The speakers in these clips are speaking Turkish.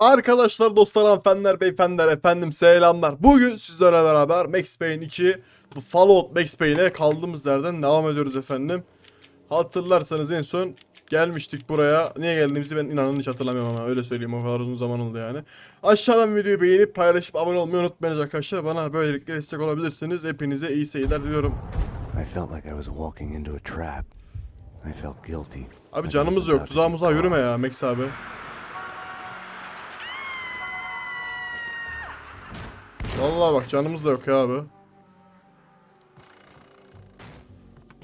Arkadaşlar, dostlar, hanımefendiler, beyefendiler, efendim selamlar. Bugün sizlerle beraber Max Payne 2 The Fallout Max Payne'e kaldığımız yerden devam ediyoruz efendim. Hatırlarsanız en son gelmiştik buraya. Niye geldiğimizi ben inanın hiç hatırlamıyorum ama öyle söyleyeyim o kadar uzun zaman oldu yani. Aşağıdan videoyu beğenip paylaşıp abone olmayı unutmayınız arkadaşlar. Bana böylelikle destek olabilirsiniz. Hepinize iyi seyirler diliyorum. I felt like I was walking into a trap. I felt guilty. Abi canımız yok. get yürüme ya Max abi. Vallahi bak canımız da yok ya abi.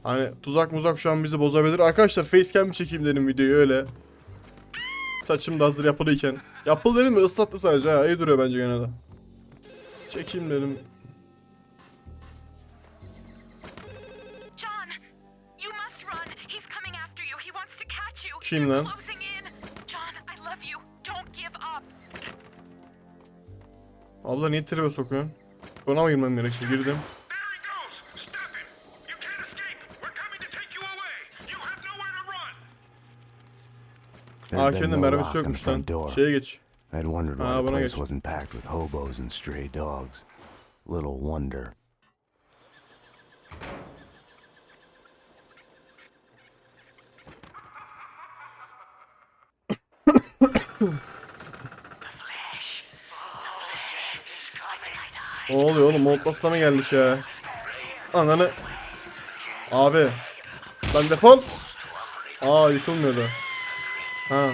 Hani tuzak muzak şu an bizi bozabilir. Arkadaşlar facecam çekeyim dedim videoyu öyle. Saçım da hazır yapılıyken. Yapıl dedim mi ıslattım sadece ha. İyi duruyor bence gene de. Çekeyim dedim. John, you Abla niye tribe sokuyorsun? Ona mı girmem gerekiyor? Girdim. AK'nin mermisi yokmuş lan. Şeye geç. I'd wondered why the place wasn't packed with hobos and stray dogs. Little wonder. Ne oluyor oğlum? Montlas'la mı geldik ya? Ananı. Abi. Lan defol. Aa yıkılmıyordu. Ha.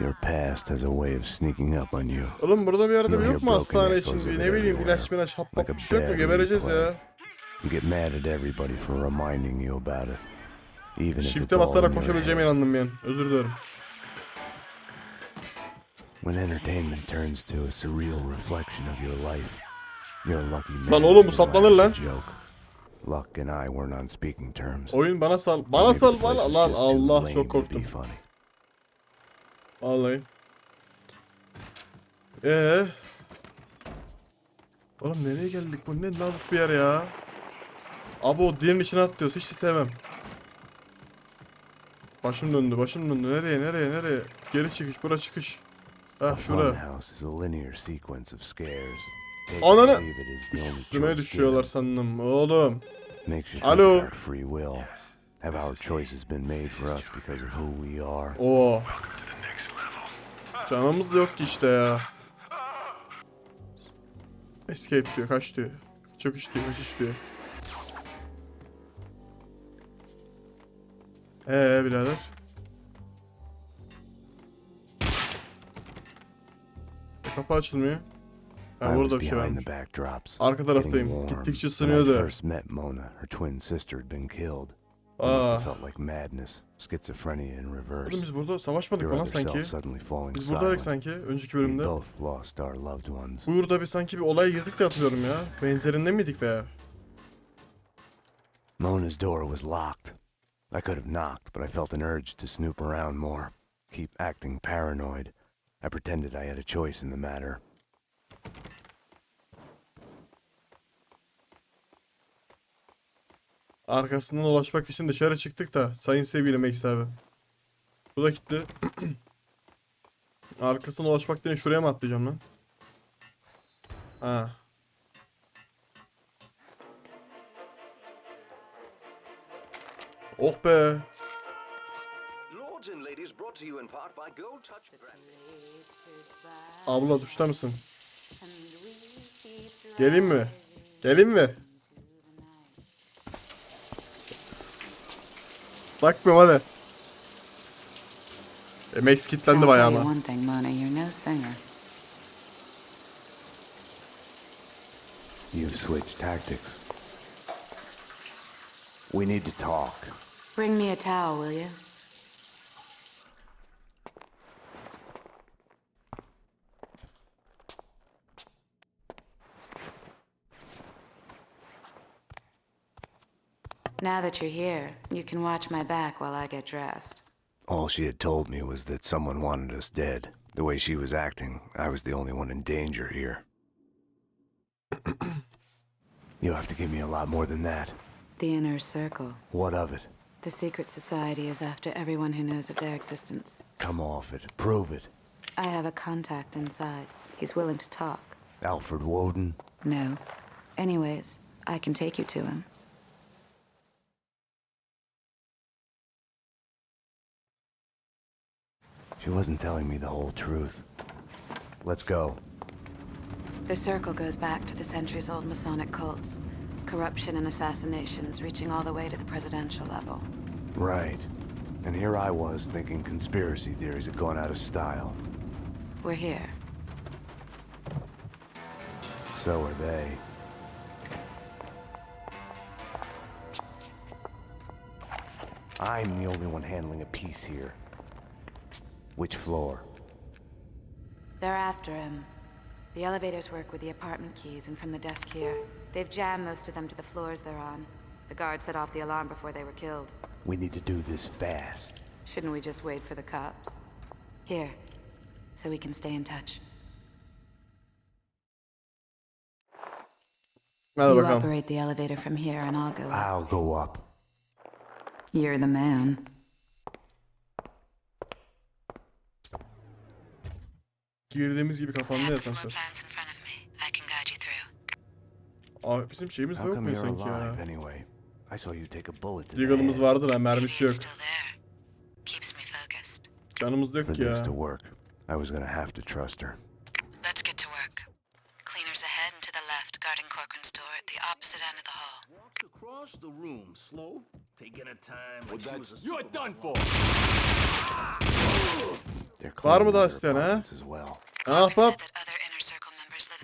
Your past has a way of sneaking up on you. Oğlum burada bir yerde bir yok mu hastane için? Bir ne bileyim ilaç milaç hap hap bir şey yok mu? Gebereceğiz ya. You get mad at everybody for reminding you about it. Even if it's Shift'e all basarak your koşabileceğime head. inandım yani. Özür dilerim. When entertainment turns to a surreal reflection of your life, you're a lucky man. Lan oğlum bu saplanır lan. joke. Luck and I weren't on speaking terms. Oyun bana sal. Maybe Bana the sal place bana. Lan just too Allah lame çok to be korktum. funny. Vallahi. Ee. Oğlum nereye geldik? Bu ne lavuk bir yer ya? Abi o diğerinin içine atlıyoruz. Hiç de sevmem. Başım döndü, başım döndü. Nereye, nereye, nereye? Geri çıkış, bura çıkış. A Hah şura. Ananı- Üstüme düşüyorlar sandım. Oğlum. Alo. Have our choices been made for us because of who we are? Oo. Canımız da yok ki işte ya. Escape diyor, kaç diyor. Çıkış diyor, kaçış diyor. Ee birader. E, kapı açılmıyor. Ha burada bir şey varmış. Arka taraftayım. Gittikçe ısınıyordu. Aa. Oğlum biz burada savaşmadık mı lan sanki? Biz buradaydık sanki önceki bölümde. Burada bir sanki bir olaya girdik de hatırlıyorum ya. Benzerinde miydik veya? Mona's door was locked. I could have knocked, but I felt an urge to snoop around more. Keep acting paranoid. I pretended I had a choice in the matter. Arkasından ulaşmak için dışarı çıktık da sayın sevgilim Max abi. Bu da gitti. Arkasına ulaşmak için şuraya mı atlayacağım lan? Ha. Touch Brandy. Abla duşta mısın? Geleyim mi? Geleyim mi? Bakmıyorum hadi. Max kilitlendi I'll bayağı tell you ama. one thing, Mona, you're no singer. You've switched tactics. We need to talk. Bring me a towel, will you? Now that you're here, you can watch my back while I get dressed. All she had told me was that someone wanted us dead. The way she was acting, I was the only one in danger here. You'll have to give me a lot more than that. The Inner Circle. What of it? The secret society is after everyone who knows of their existence. Come off it. Prove it. I have a contact inside. He's willing to talk. Alfred Woden? No. Anyways, I can take you to him. She wasn't telling me the whole truth. Let's go. The circle goes back to the centuries old Masonic cults. Corruption and assassinations reaching all the way to the presidential level. Right. And here I was thinking conspiracy theories had gone out of style. We're here. So are they. I'm the only one handling a piece here. Which floor? They're after him. The elevators work with the apartment keys and from the desk here. They've jammed most of them to the floors they're on. The guards set off the alarm before they were killed. We need to do this fast. Shouldn't we just wait for the cops? Here, so we can stay in touch. Hadi you bakalım. operate the elevator from here and I'll go up. I'll go up. You're the man. Girdiğimiz gibi kapandı ya I have the floor asansör. plans in front of me. I can guide you through. Aa, bizim şeyimiz de How yok come mu you're sanki alive ya? anyway? I saw you take a bullet to the Deagle'ımız head. vardı da Maybe mermisi yok. it's still there. Keeps me focused. Canımız da For yok this ya. to work, I was gonna have to trust her. Let's get to work. Cleaners ahead and to the left, guarding Corcoran's door at the opposite end of the hall. Walks across the room, slow, taking her time. Like she was a You're done for. Var mı daha isteyen, ha?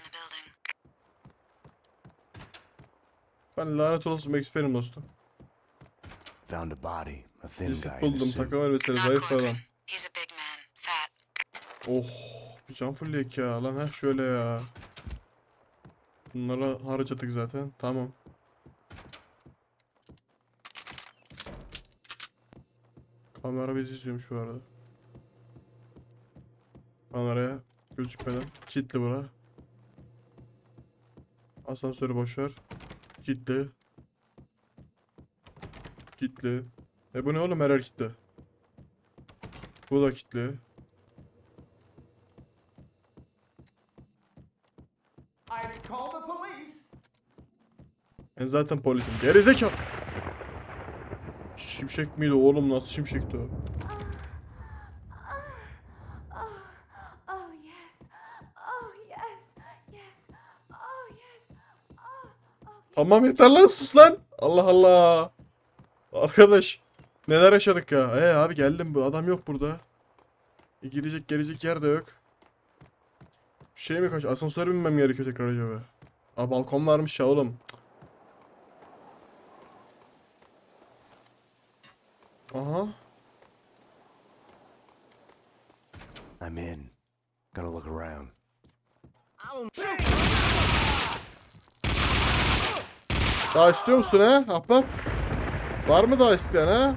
the building. Ben lanet olsun Max Payne'im dostum. Found a body, a thin guy buldum. Takım elbiseli zayıf bir adam. Oh. Bir can fulleyek ya. Lan heh şöyle ya. Bunlara harcadık zaten. Tamam. Kamera bizi izliyormuş bu arada. Kameraya gözükmeden. Kilitli bura. Asansörü boşver. Kilitli. Kilitli. E bu ne oğlum her yer kilitli. Bu da kilitli. I call the police. Ben zaten polisim. Gerizekalı. Şimşek miydi oğlum nasıl şimşekti o? Oh, oh yes. Oh yes. Yes. Oh yes. Oh, oh. Tamam yeter lan sus lan. Allah Allah. Arkadaş. Neler yaşadık ya. Ee abi geldim bu adam yok burada. E, girecek gelecek yer de yok. Şey mi kaç? Asansöre binmem gerekiyor tekrar acaba? Aa balkon varmış ya oğlum. Aha. I'm in. Gonna look around. Daha istiyor musun ha? Ahbap. Var mı daha isteyen ha?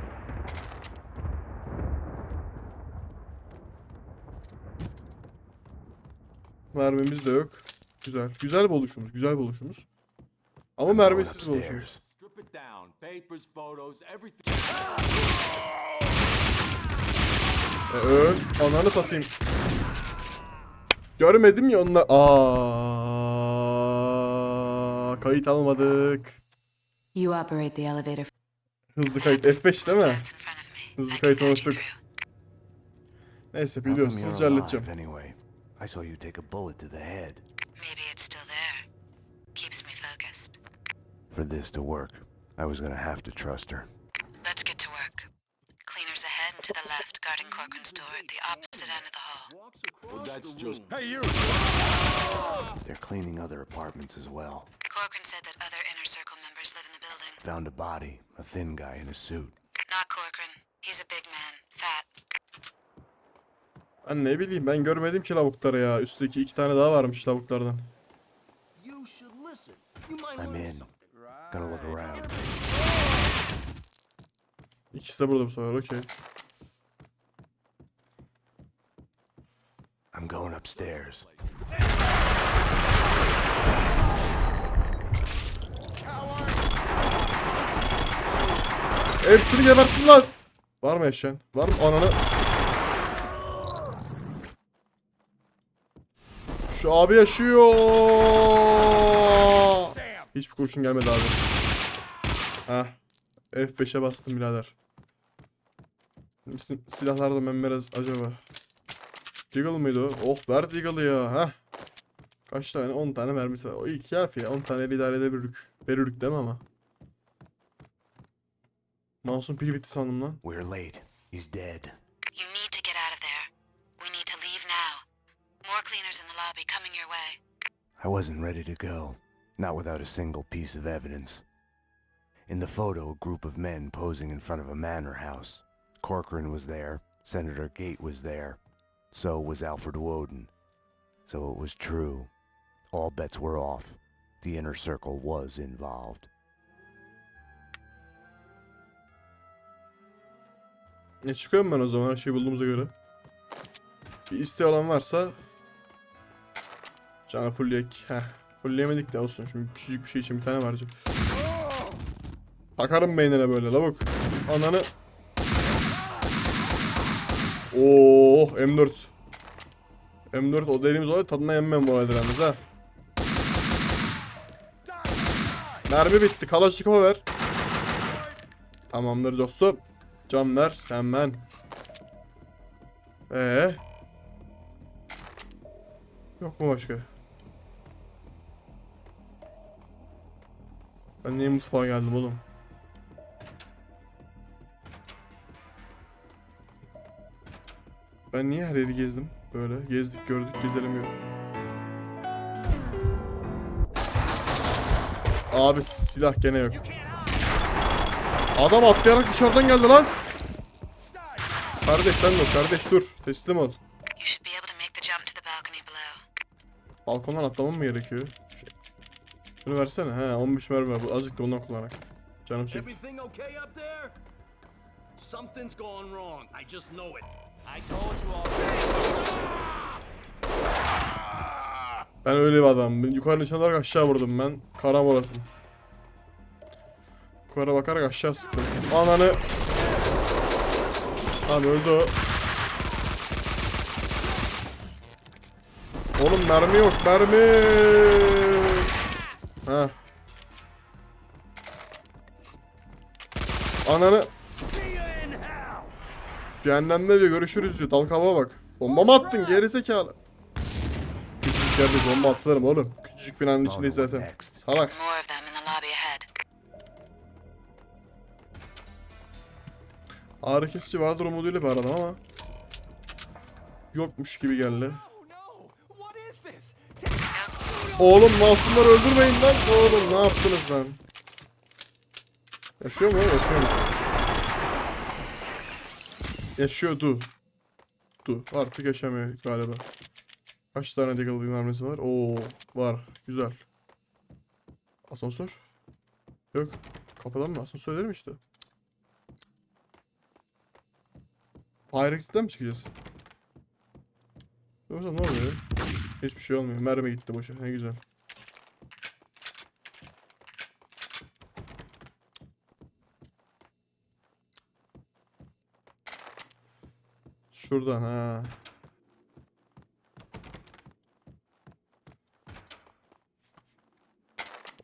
Mermimiz de yok. Güzel. Güzel bir oluşumuz. Güzel bir oluşumuz. Ama mermisiz bir oluşumuz. upstairs. Strip it down. Papers, photos, everything. E, öl. Ananı satayım. Görmedim ya onunla. Aa, kayıt almadık. You operate the elevator. Hızlı kayıt F5 değil mi? Plans in front of me. Hızlı kayıt guide you unuttuk. Neyse How biliyoruz. Hızlıca halledeceğim. anyway? I saw you take a bullet to the head. Maybe it's still there. Keeps me focused. For this to work, I was gonna have to trust her. Let's get to work. Cleaners ahead and to the left, guarding Corcoran's door at the opposite end of the hall. Well, that's just. Hey, you. They're cleaning other apartments as well. Corcoran said that other inner circle Found a body, a thin guy in a suit. Not Corcoran. He's a big man, fat. Ben ne bileyim ben görmedim ki lavukları ya. Üstteki iki tane daha varmış lavuklardan. I'm in. Gonna look around. İkisi de burada bu sefer okey. I'm going upstairs. Hepsini gebertin lan. Var mı yaşayan? Var mı? Ananı. Şu abi yaşıyor. Hiçbir kurşun gelmedi abi. Heh. F5'e bastım birader. Bizim silahlarda ben biraz acaba. Deagle mıydı o? Oh ver Deagle'ı ya. Heh. Kaç tane? 10 tane mermisi var. O iyi kafi ya. 10 tane idare edebilirdik. Verirdik değil mi ama? Mouse'un pili bitti sandım lan. We're late. He's dead. You need to get out of there. We need to leave now. More cleaners in the lobby coming your way. I wasn't ready to go. Not without a single piece of evidence. In the photo, a group of men posing in front of a manor house. Corcoran was there. Senator Gate was there. So was Alfred Woden. So it was true. All bets were off. The inner circle was involved. Ne çıkıyorum ben o zaman her şeyi bulduğumuza göre. Bir isteği olan varsa Cana fullleyek. Heh. Fullleyemedik de olsun. Şimdi küçücük bir şey için bir tane var. Takarım beynine böyle lavuk. Ananı. Oo M4. M4 o dediğimiz olay tadına yemmem bu yalnız ha. Mermi bitti. Kalaşnikova ver. Tamamdır dostum. Can ver hemen. Ee. Yok mu başka? Ben niye mutfağa geldim oğlum? Ben niye her yeri gezdim? Böyle gezdik gördük gezelim yok. Abi silah gene yok. Adam atlayarak dışarıdan geldi lan. Kardeş sen dur kardeş dur. Teslim ol. Balkondan atlamam mı gerekiyor? Şey- Şunu versene. He 15 mermi var. Azıcık da ondan kullanak. Canım çekti. Everything okay up there? Something's gone wrong. I just know it. I told you already. Ben öyle bir adamım. Ben yukarı nişan olarak aşağı vurdum ben. Kara Murat'ım. Yukarı bakarak aşağı sıktım. Ananı. Tamam öldü. Oğlum mermi yok mermi. Ha. Ananı. Cehennemde diyor görüşürüz diyor. Dal kavuğa bak. Bomba mı attın gerizekalı? Küçücük yerde bomba atılırım oğlum. Küçücük binanın içindeyiz zaten. Salak. Ağrı kesici vardır umuduyla bir aradım ama. Yokmuş gibi geldi. Oğlum masumları öldürmeyin lan. Oğlum ne yaptınız lan? Yaşıyor mu? Yaşıyormuş. Yaşıyordu. Du. Artık yaşamıyor galiba. Kaç tane Deagle mermisi var? Oo var. Güzel. Asansör? Yok. Kapıdan mı? Asansör değil mi işte? Fire exit'ten mi çıkacağız? Yoksa ne oluyor? Hiçbir şey olmuyor. Mermi gitti boşa. Ne güzel. Şuradan ha.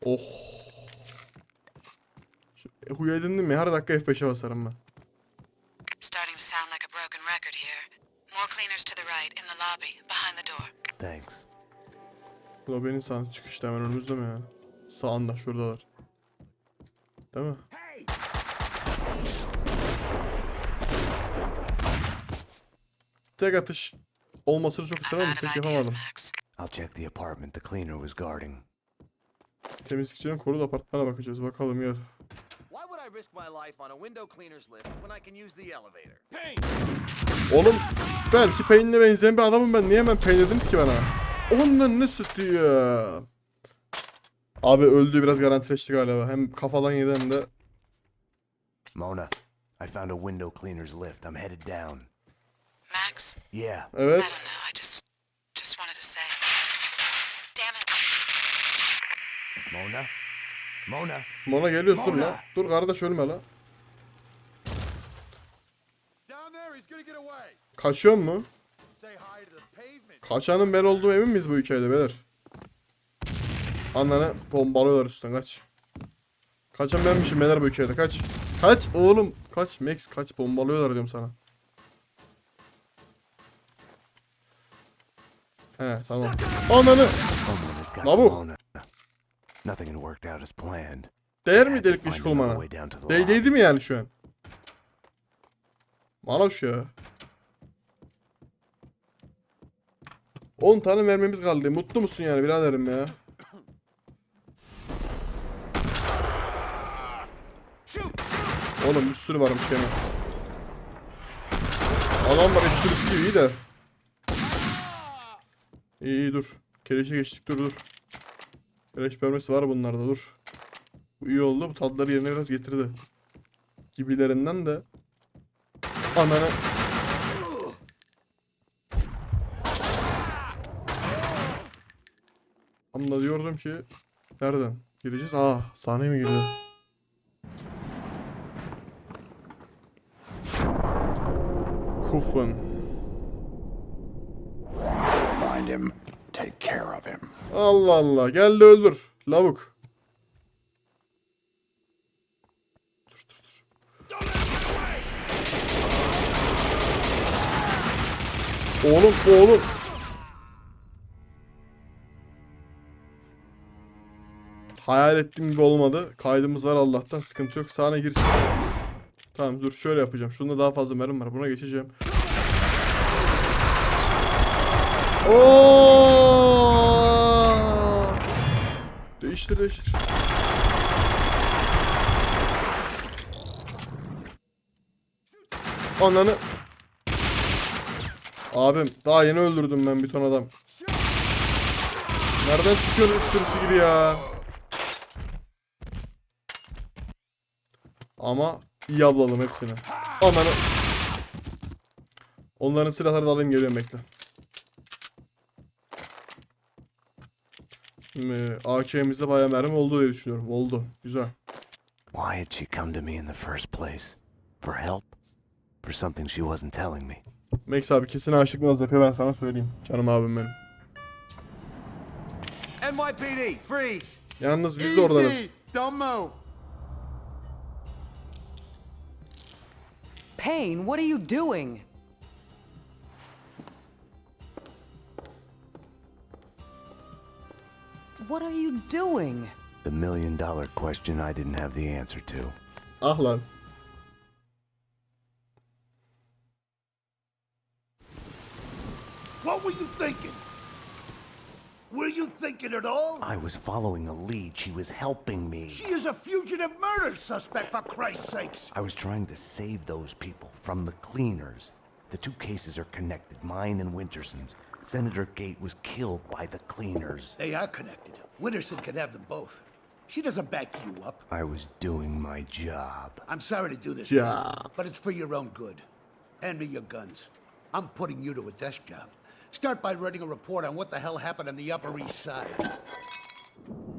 Oh. E, Huy edindim mi? Her dakika F5'e basarım ben. Lobinin sağ çıkışta hemen önümüzde mi ya? Sağında şuradalar. Değil mi? Tek atış olmasını çok I'm isterim ama out of tek yapamadım. I'll check the apartment the cleaner was guarding. Temizlikçinin koruduğu apartmana bakacağız. Bakalım gel. Why would I risk my life on a window cleaner's lift when I can use the elevator? Pain! Oğlum belki Payne'le benzeyen bir adamım ben. Niye hemen Payne dediniz ki bana? Onun ne sütüyor? Abi öldü biraz garantileşti galiba. Hem kafadan yedi hem de. Mona, I found a window cleaner's lift. I'm headed down. Max? Yeah. Evet. I don't know. I just just wanted to say. Damn it. Mona? Mona. Mona geliyorsun Mona. dur la. Dur kardeş ölme la. Kaçıyor mu? Kaçanın ben olduğum emin miyiz bu hikayede beyler? Ananı bombalıyorlar üstten kaç. Kaçan benmişim beyler bu hikayede kaç. Kaç oğlum kaç Max kaç bombalıyorlar diyorum sana. He tamam. Ananı Lavuk. Nothing worked out as planned. değer mi delik bir kulmana? way down to the Değ lock. değdi mi yani şu an? Maloş ya. 10 tane mermimiz kaldı. Mutlu musun yani biraderim ya? Oğlum bir sürü varmış gene. Adam var bir sürüsü gibi iyi de. İyi iyi dur. Keleşe geçtik dur dur. Keleş vermesi var bunlarda dur. Bu iyi oldu. Bu tatları yerine biraz getirdi. Gibilerinden de. Ananı. Ama diyordum ki nereden gireceğiz? Aa sahneye mi girdi? Kufman. Find him. Take care of him. Allah Allah. Gel de öldür. Lavuk. Dur dur dur. Oğlum oğlum. Hayal ettiğim gibi olmadı. Kaydımız var Allah'tan. Sıkıntı yok. Sahne girsin. Tamam dur şöyle yapacağım. Şunda daha fazla mermi var. Buna geçeceğim. Oo! Değiştir değiştir. Ananı. Abim daha yeni öldürdüm ben bir ton adam. Nereden çıkıyor sürüsü gibi ya? Ama iyi ablalım hepsini. Ananı. Onların silahları da alayım geliyorum bekle. Şimdi AK'mizde bayağı mermi oldu diye düşünüyorum. Oldu. Güzel. Why had she come to me in the first place? For help? For something she wasn't telling me? Max abi kesin aşık naz yapıyor ben sana söyleyeyim. Canım abim benim. NYPD, freeze! Yalnız biz de oradanız. Don't move. Payne, what are you doing? What are you doing? The million dollar question I didn't have the answer to. Ah lan. What were you thinking? Were you thinking at all? I was following a lead. She was helping me. She is a fugitive murder suspect, for Christ's sakes! I was trying to save those people from the cleaners. The two cases are connected, mine and Winterson's. Senator Gate was killed by the cleaners. They are connected. Winterson can have them both. She doesn't back you up. I was doing my job. I'm sorry to do this, Yeah. man, but it's for your own good. Hand me your guns. I'm putting you to a desk job. Start by writing a report on what the hell happened on the Upper East Side.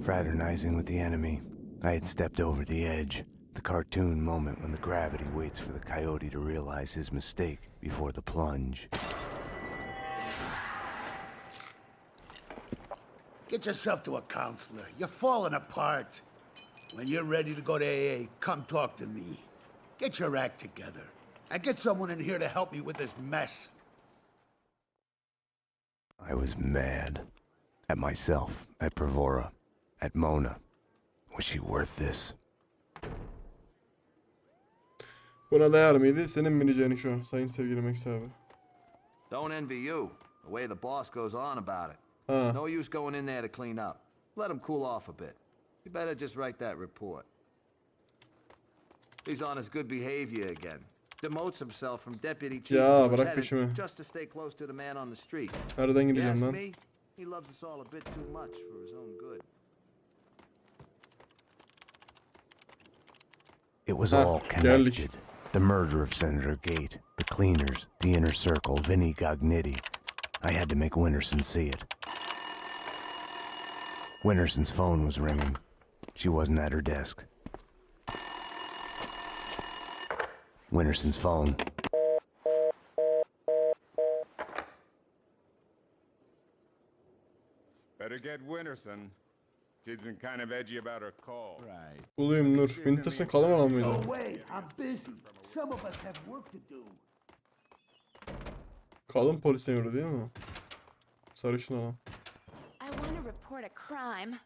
Fraternizing with the enemy, I had stepped over the edge. The cartoon moment when the gravity waits for the coyote to realize his mistake before the plunge. Get yourself to a counselor. You're falling apart. When you're ready to go to AA, come talk to me. Get your act together. And get someone in here to help me with this mess. I was mad. At myself, at Bravora, at Mona. Was she worth this? Buna değer miydi? Senin mi diyeceğin şu sayın sevgili Max abi. Don't envy you. The way the boss goes on about it. Ha. No use going in there to clean up. Let him cool off a bit. You better just write that report. He's on his good behavior again. Demotes himself from deputy chief Ya, to bırak lieutenant peşimi. just to stay close to the man on the street. Nereden You gideceğim ask lan? me, he loves us all a bit too much for his own good. It was Ah, all geldik. connected. The murder of Senator Gate, the cleaners, the inner circle, Vinnie Gognitti. I had to make Winterson see it. Winterson's phone was ringing. She wasn't at her desk. Winterson's phone. Better get Winterson. She's been kind of edgy about her call. Right. Bulayım Nur. Winterson kalamadan mıydı? No way, I'm busy. Some of us have work to do. Kalın polis memuru değil mi? Sarışın olan. I want to report a crime.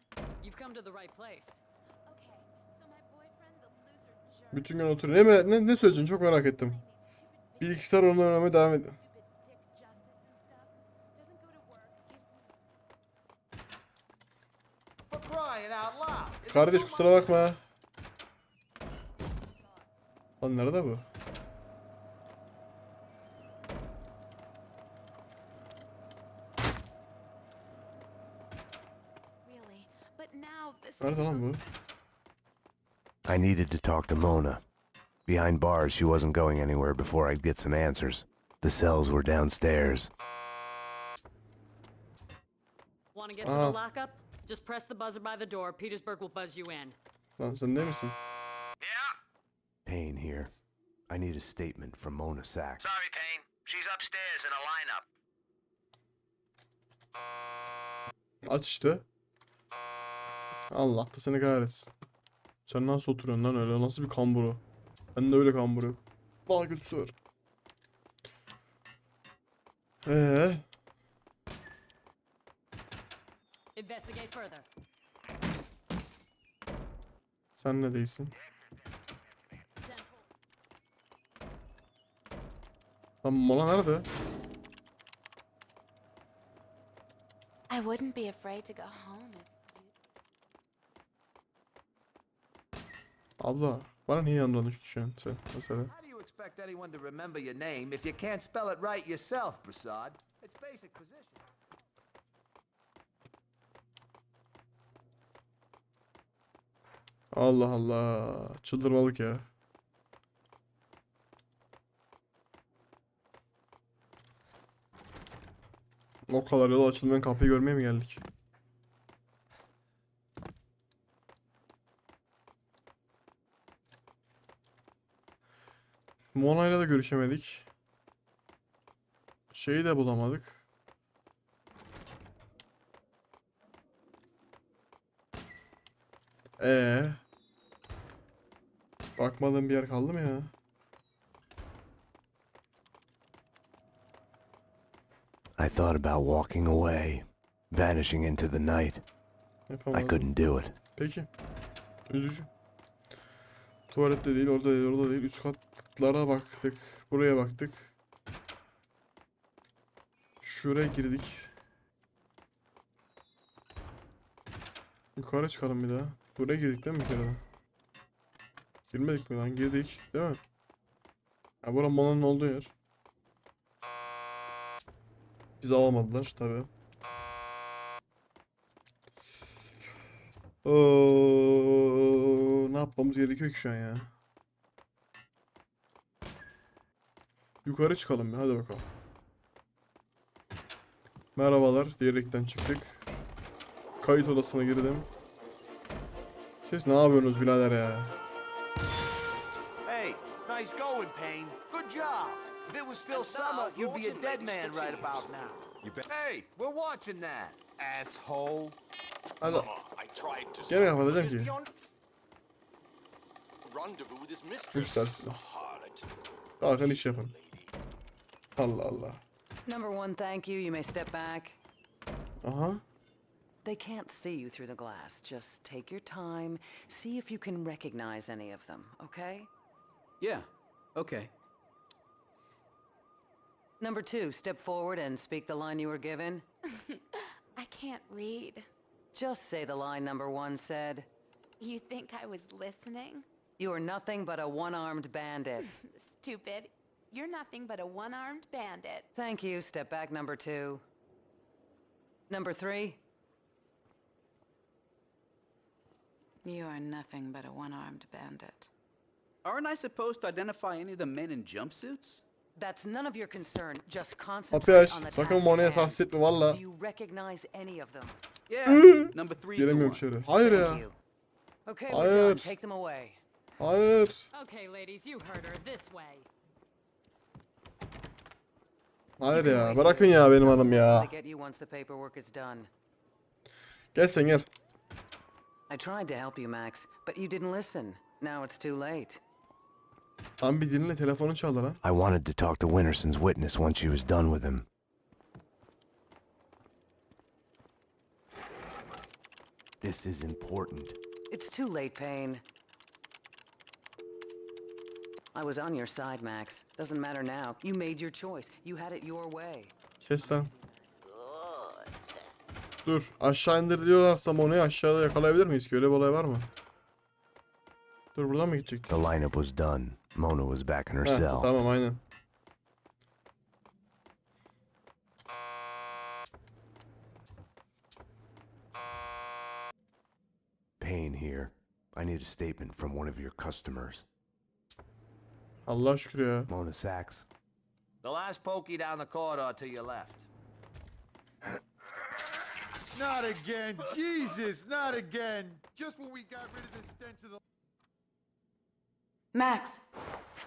You've come to the right place. Bütün gün oturuyor. Ne, ne, ne söyleyeceksin çok merak ettim. Bilgisayar onu oynamaya devam loud. Kardeş kusura bakma. Lan nerede bu? Nerede lan bu? I needed to talk to Mona. Behind bars, she wasn't going anywhere before I'd get some answers. The cells were downstairs. Want to get to the lockup? Just press the buzzer by the door. Petersburg will buzz you in. Lan sen değil misin? Payne here. I need a statement from Mona Sachs. Sorry, Payne. She's upstairs in a lineup. Aç işte. Allah da seni kahretsin. Sen nasıl oturuyorsun lan öyle? Nasıl bir kamburu? Bende öyle kamburu yok. Daha kötüsü var. Further. Sen ne değilsin? Lan Mola nerede? I wouldn't be afraid to go home if Abla bana niye yandan düşüyorsun sen mesela? How do you expect anyone to remember your name if you can't spell it right yourself, Prasad? It's basic position. Allah Allah. Çıldırmalık ya. O kadar yol açılmayan kapıyı görmeye mi geldik? Mona'yla da görüşemedik. Şeyi de bulamadık. Ee. Bakmadığım bir yer kaldı mı ya? I thought about walking away, vanishing into the night. I couldn't do it. Peki. Üzücü. Tuvalette değil, orada değil, orada değil. Üst katlara baktık. Buraya baktık. Şuraya girdik. Yukarı çıkalım bir daha. Buraya girdik değil mi bir kere? Girmedik mi lan? Girdik. Değil mi? Ha bura Mona'nın olduğu yer. Bizi alamadılar tabi. Oo, ne yapmamız gerekiyor ki şu an ya? Yukarı çıkalım bir hadi bakalım. Merhabalar diyerekten çıktık. Kayıt odasına girdim. Siz ne yapıyorsunuz birader ya? Hey, nice going, Payne. Good job. If it was still summer, you'd be a dead man right about now. Hey, we're watching that, asshole. Hadi I tried to gene kapatacağım ki. rendezvous with his mistress. Müşter size. Harlot. Kalkın iş yapın. Allah Allah. Number one, thank you. You may step back. Uh-huh. They can't see you through the glass. Just take your time. See if you can recognize any of them, okay? Yeah, okay. Number two, step forward and speak the line you were given. I can't read. Just say the line number one said. You think I was listening? You are nothing but a one-armed bandit. Stupid. You're nothing but a one-armed bandit. Thank you. Step back, number two. Number three, You are nothing but a one-armed bandit. Aren't I supposed to identify any of the men in jumpsuits? that's none of your concern. Just concentrate aç. on the Sakın task at Mona'ya hand. tahsis etme valla. Do you recognize any of them? Yeah, number three's the Giremiyorum one. içeri. Hayır ya. you. Okay, we're done. Hayır. Take them away. Hayır. Okay, ladies, you heard her. This way. Hayır ya. Bırakın ya benim hanım ya. Gel sen gel. I tried to help you, Max, but you didn't listen. Now it's too late. Tam bir dinle telefonu çaldı lan. I wanted to talk to Winterson's witness once she was done with him. This is important. It's too late, Payne. I was on your side, Max. Doesn't matter now. You made your choice. You had it your way. Kes lan. Dur aşağı indir diyorlarsa Mono'yu aşağıda yakalayabilir miyiz ki? Öyle bir olay var mı? Dur buradan mı gidecek? The lineup was done. Mona was back in her Heh, cell. tamam aynen. Payne here. I need a statement from one of your customers. Allah şükür ya. Mona Sachs. The last pokey down the corridor to your left. Not again! Jesus, not again! Just when we got rid of the stench of the... Max,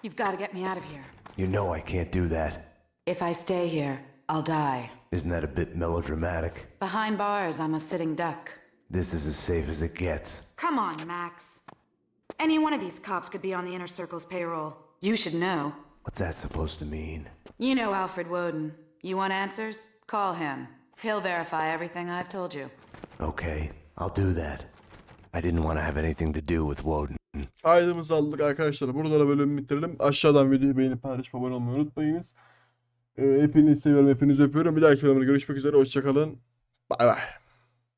you've got to get me out of here. You know I can't do that. If I stay here, I'll die. Isn't that a bit melodramatic? Behind bars, I'm a sitting duck. This is as safe as it gets. Come on, Max. Any one of these cops could be on the Inner Circle's payroll. You should know. What's that supposed to mean? You know Alfred Woden. You want answers? Call him. He'll verify everything I've told you. Okay, I'll do that. I didn't want to have anything to do with Woden. Kaydımızı aldık arkadaşlar. Burada da bölümü bitirelim. Aşağıdan videoyu beğenip paylaşıp abone olmayı unutmayınız. Ee, hepinizi seviyorum. Hepinizi öpüyorum. Bir dahaki bölümde görüşmek üzere. Hoşçakalın. Bay bay.